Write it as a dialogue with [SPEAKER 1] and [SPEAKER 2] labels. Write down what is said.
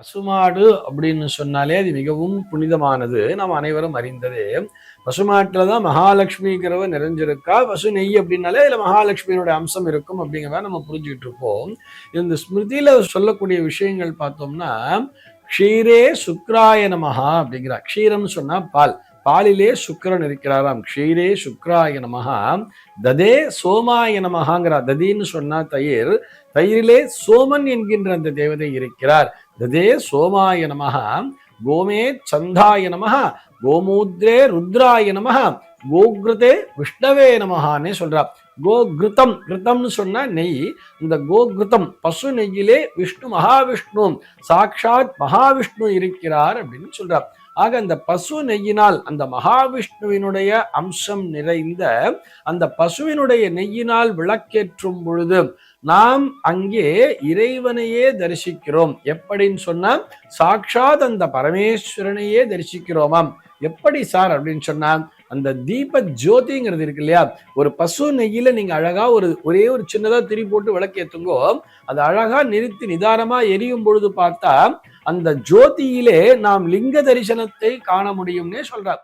[SPEAKER 1] பசுமாடு அப்படின்னு சொன்னாலே அது மிகவும் புனிதமானது. நாம் அனைவரும் அறிந்ததே. பசுமாட்டில் தான் மகாலட்சுமிங்கிறவ நிறைஞ்சிருக்கா? பசு நெய் அப்படின்னாலே அதில் மகாலட்சுமியினுடைய அம்சம் இருக்கும் அப்படிங்கிறத நம்ம புரிஞ்சுக்கிட்டு இருப்போம். இந்த ஸ்மிருதியில சொல்லக்கூடிய விஷயங்கள் பார்த்தோம்னா க்ஷீரே சுக்ராய நமஹா அப்படிங்கிறா. க்ஷீரம்னு சொன்னா பால். பாலிலே சுக்கரன் இருக்கிறாராம். க்ஷீரே சுக்ராய நமஹா. ததே சோமாய நமஹாங்கிறா. ததின்னு சொன்னா தயிர். தயிரிலே சோமன் என்கின்ற அந்த தேவதை இருக்கிறார். ததே சோமாய நமஹ கோமே சந்தாய நமஹ கோமூத்ரே ருத்ராய நமஹ கோக்ருதே விஷ்ணவே நமஹான்னே சொல்றா. கோகிருத்தம் கிருத்தம்னு சொன்னா நெய். இந்த கோகிருத்தம் பசு நெய்யிலே விஷ்ணு மகாவிஷ்ணு சாட்சாத் மகாவிஷ்ணு இருக்கிறார் அப்படின்னு சொல்றார் ஆக அந்த பசு நெய்யினால் அந்த மகாவிஷ்ணுவினுடைய அம்சம் நிறைந்த அந்த பசுவினுடைய நெய்யினால் விளக்கேற்றும் பொழுது நாம் அங்கே இறைவனையே தரிசிக்கிறோம். எப்படின்னு சொன்னா சாட்சாத் அந்த பரமேஸ்வரனையே தரிசிக்கிறோமாம். எப்படி சார் அப்படின்னு சொன்னா அந்த தீப ஜோதிங்கிறது இருக்கு இல்லையா? ஒரு பசு நெய்யில நீங்க அழகா ஒரு ஒரே ஒரு சின்னதா திரி போட்டு விளக்கேத்துங்கோ அது அழகா நிறுத்தி நிதானமா எரியும் பொழுது பார்த்தா அந்த ஜோதியிலே நாம் லிங்க தரிசனத்தை காண முடியும்னே சொல்றார்.